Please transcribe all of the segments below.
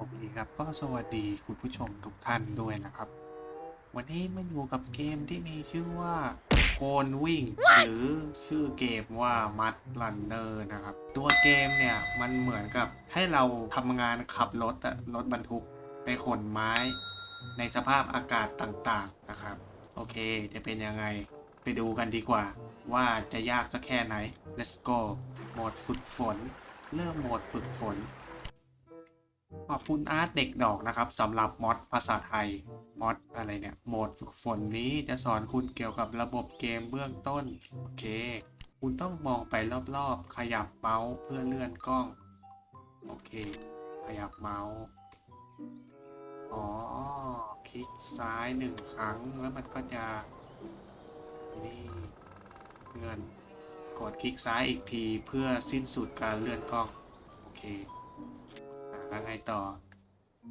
โอเคครับ ก็สวัสดีคุณผู้ชมทุกท่านด้วยนะครับ วันนี้มาอยู่กับเกมที่มีชื่อว่าโคนวิ่ง หรือชื่อเกมว่ามัดลันเนอร์นะครับ ตัวเกมเนี่ยมันเหมือนกับให้เราทำงานขับรถอะรถบรรทุกไปขนไม้ในสภาพอากาศต่างๆนะครับ โอเคจะเป็นยังไงไปดูกันดีกว่า ว่าจะยากสักแค่ไหน let's go โหมดฝึกฝน เริ่มโหมดฝึกฝน ขอบคุณอาร์ตเด็กดอกนะครับสำหรับมอดภาษาไทยมอดอะไรเนี่ยโหมดฝึกฝนนี้จะสอนคุณเกี่ยวกับระบบเกมเบื้องต้น โอเค คุณต้องมองไปรอบๆ ขยับเมาส์เพื่อเลื่อนกล้อง โอเค ขยับเมาส์อ๋อ คลิกซ้ายหนึ่งครั้งแล้วมันก็จะนี่เลื่อนกดคลิกซ้ายอีกทีเพื่อสิ้นสุดการเลื่อนกล้อง โอเค อะไงต่อ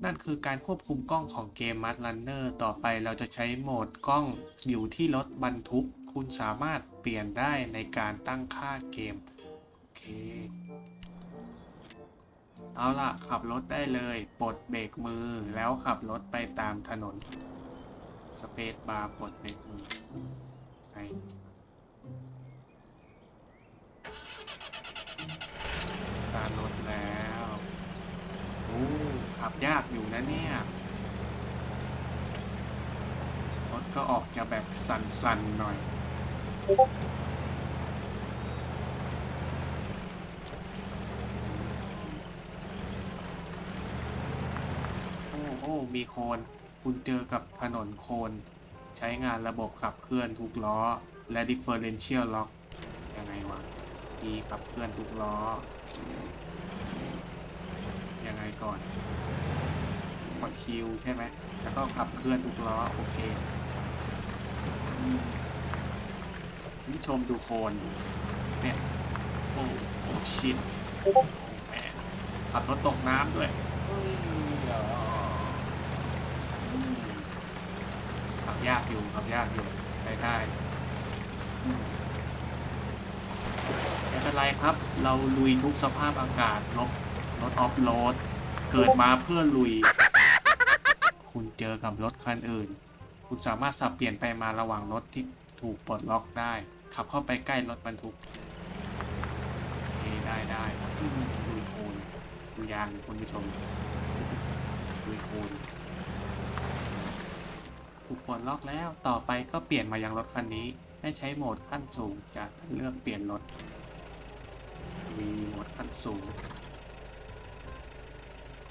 นั่นคือการควบคุมกล้องของเกม Mud Runner ต่อไปเราจะใช้โหมดกล้องอยู่ที่รถบรรทุก คุณสามารถเปลี่ยนได้ในการตั้งค่าเกม โอเค เอาล่ะ ขับรถได้เลยปลดเบรกมือแล้วขับรถไปตามถนน สเปซบาร์ปลดเบรกมือไปสตาร์ทรถแล้ว โอ้ขับ ยากอยู่นะเนี่ย รถก็ออกจะแบบสั่นๆหน่อย โอ้โอ้มีโคลนคุณเจอกับถนนโคลนใช้งานระบบขับเคลื่อนทุกล้อ และ differential lock ยังไงวะดีขับเคลื่อนทุกล้อยังไงก่อน ดคิวใช่ไหมแล้วก็ขับเคลื่อนทุกล้อโอเคอืมคุณผู้ชมดูโคนเนี่ยโอ้โอ้ชิดแหมขับรถตกน้ำด้วยขับยากอยู่ขับยากอยู่ใช้ได้ไม่เป็นไรครับ เราลุยทุกสภาพอากาศรถรถออฟโรด เกิดมาเพื่อลุย คุณเจอกับรถคันอื่น คุณสามารถสับเปลี่ยนไปมาระหว่างรถที่ถูกปลดล็อกได้ ขับเข้าไปใกล้รถบรรทุกโอได้ได้อืมลุยโคลนดูยางคุณผู้ชมลุยโคลนถูกปลดล็อกแล้วต่อไปก็เปลี่ยนมายังรถคันนี้ให้ใช้โหมดขั้นสูงจากเลือกเปลี่ยนรถมีโหมดขั้นสูง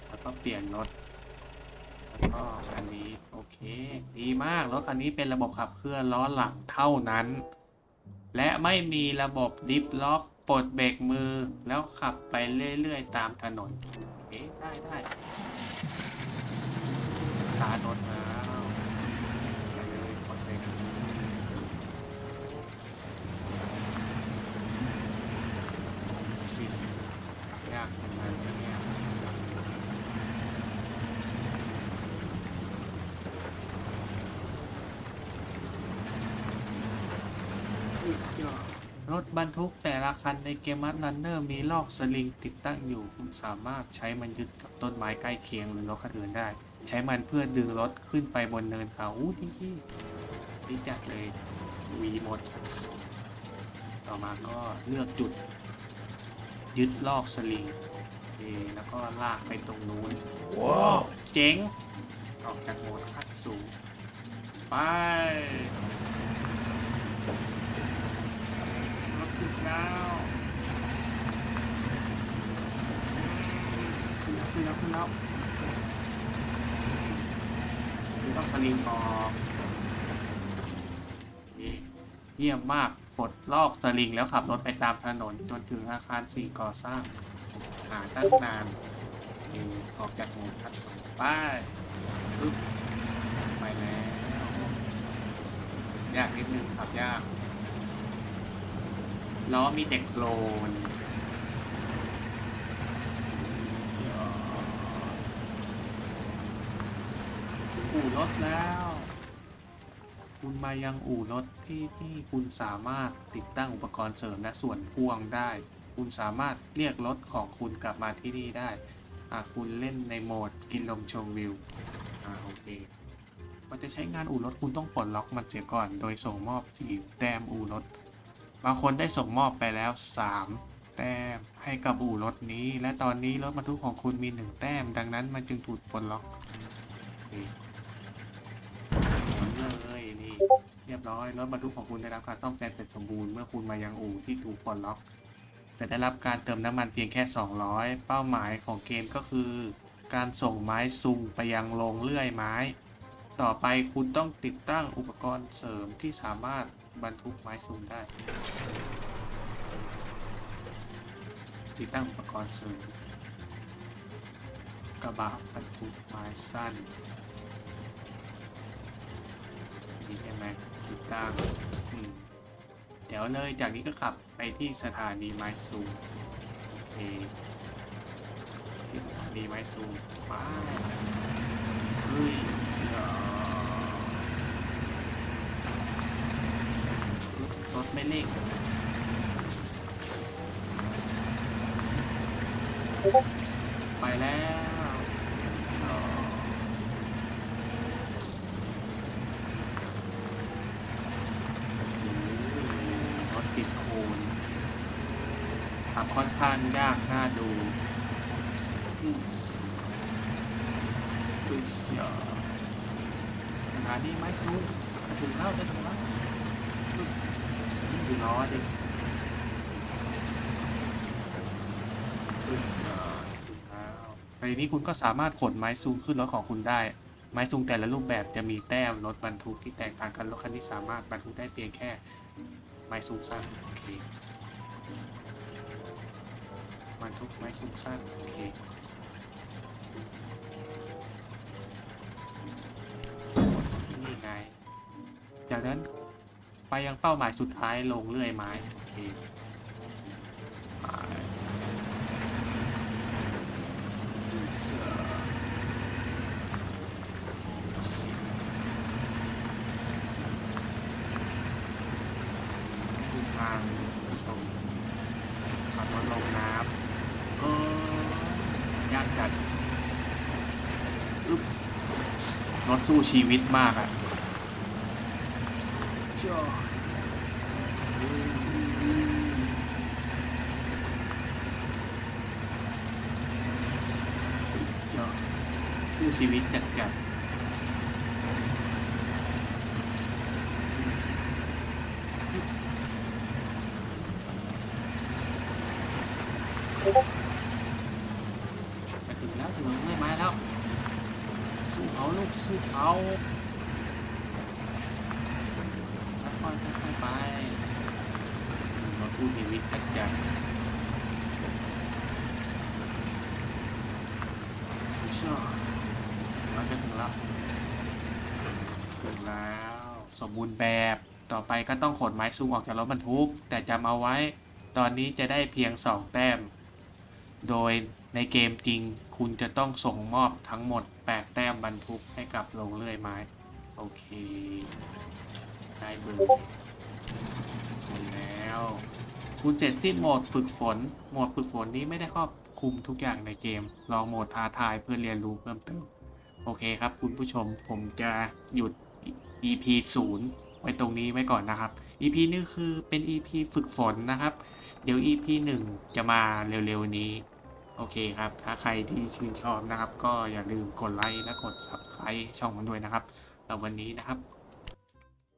แล้วก็เปลี่ยนรถ ก็คันนี้โอเค ดีมากรถคันนี้เป็นระบบขับเคลื่อนล้อหลังเท่านั้น และไม่มีระบบดิฟล็อกปลดเบรกมือแล้วขับไปเรื่อยๆ ตามถนนโอเคได้ได้สตาร์ทรถแล้วปเลยปลดเบรกมือชิดยากตรงนั้นนะเนี่ย รถบรรทุกแต่ละคันในเกมมัดรันเนอร์มีลอกสลิงติดตั้งอยู่ คุณสามารถใช้มันยึดกับต้นไม้ใกล้เคียงหรือรถคันอื่นได้ ใช้มันเพื่อดึงรถขึ้นไปบนเนินเขาอู้ที่ที่ดีจัดเลยวีโหมดต่อมาก็เลือกจุด ยึดลอกสลิงโอเคแล้วก็ลากไปตรงนู้นว้าวเจ๋ง ออกจากโหมดขั้นสูง ไป รถถึงแล้วขึ้นแล้วขึ้นแล้วคือต้องสลิงออกเยี่ยมมากปลดลอกสลิงแล้วขับรถไปตามถนน จนถึงอาคารสิ่งก่อสร้าง หาตั้งนานออกจากหมดคัดส่งปปึ๊บไปแล้ว ยากนิดนึงขับยาก ล้อมีแต่โคลนอู่รถแล้ว คุณมายังอู่รถที่ที่คุณสามารถติดตั้งอุปกรณ์เสริมและส่วนพ่วงได้ คุณสามารถเรียกรถของคุณกลับมาที่นี่ได้อ่าคุณเล่นในโหมดกินลมชมวิว อ่าโอเค มันจะใช้งานอู่รถคุณต้องปลดล็อกมันเสียก่อน โดยส่งมอบสีแต้มอู่รถ บางคนได้ส่งมอบไปแล้ว 3 แต้มให้กับอู่รถนี้ และตอนนี้รถบรรทุกของคุณมี 1 แต้ม ดังนั้นมันจึงถูกปลดล็อกเหมดเลยนี่เรียบร้อยรถบรรทุกของคุณได้รับการซ่อมแซมเสร็จสมบูรณ์เมื่อคุณมายังอู่ที่ถูกปลดล็อกแต่ได้รับการเติมน้ำมันเพียงแค่ 200 เป้าหมายของเกมก็คือ การส่งไม้ซุงไปยังโรงเลื่อยไม้ ต่อไปคุณต้องติดตั้งอุปกรณ์เสริมที่สามารถ บรรทุกไม้ซุงได้ ติดตั้งอุปกรณ์เสริมกระบะบรรทุกไม้สั้นนี่ใช่ไหมติดตั้งเดี๋ยวเลยจากนี้ก็ขับไปที่สถานีไม้ซูมโอเคที่สถานีไม้ซูมไปเฮ้ย อย่ไปแล้วอ๋อโอ้โหรถติดโคลนขับค่อนข้างยากน่าดูอืมดูเสียสถานีไม้ซูมถึงแล้วจะถึงแล้ว ดูล้อดิดูเสียถึงแล้วในนี้คุณก็สามารถขนไม้ซูมขึ้นรถของคุณได้ ไม้ซูงแต่ละรูปแบบจะมีแต้มรถบรรทุกที่แตกต่างกันรถคันนี้สามารถบรรทุกได้เพียงแค่ไม้ซูงสั้นโอเคบรรทุกไม้ซูงสั้นโอเคนี่ไงจากนั้น ไปยังเป้าหมายสุดท้ายลงเลื่อยไม้โอเคไปเสือทางตรงขับรถลงน้ำเออยากจัดรถสู้ชีวิตมากอะ่ะ จ้าจ้าสู้ชีวิตจัดจัดๆไปถึงแล้วถึงเลื่อยไม้แล้วสู้เขาลูกสู้เขาค่ อยๆค่อยๆไปเราทูชีวิตจัดจัดอิซ่เราจะถึงแล้วถึงแล้ว สมบูรณ์แบบต่อไปก็ต้องขนไม้ซูงออกจากรถบรรทุก แต่จำเอาไว้ ตอนนี้จะได้เพียง 2 แต้ม โดยในเกมจริงคุณจะต้องส่งมอบทั้งหมด 8 แต้มบรรทุกให้กับโรงเลื่อยไม้ โอเค ได้เบอร์หมดแล้วคุณเสร็จสิ้นโหมดฝึกฝน โหมดฝึกฝนนี้ไม่ได้ครอบคลุมทุกอย่างในเกม ลองโหมดท้าทายเพื่อเรียนรู้เพิ่มเติม โอเคครับคุณผู้ชมผมจะหยุด EP 0 ไว้ตรงนี้ไว้ก่อนนะครับ EP นี้คือเป็น EP ฝึกฝนนะครับ เดี๋ยว EP 1 จะมาเร็วๆนี้ โอเคครับ ถ้าใครที่ชื่นชอบนะครับ ก็อย่าลืมกดไลค์และกด Subscribe ช่องมันด้วยนะครับแล้ววันนี้นะครับ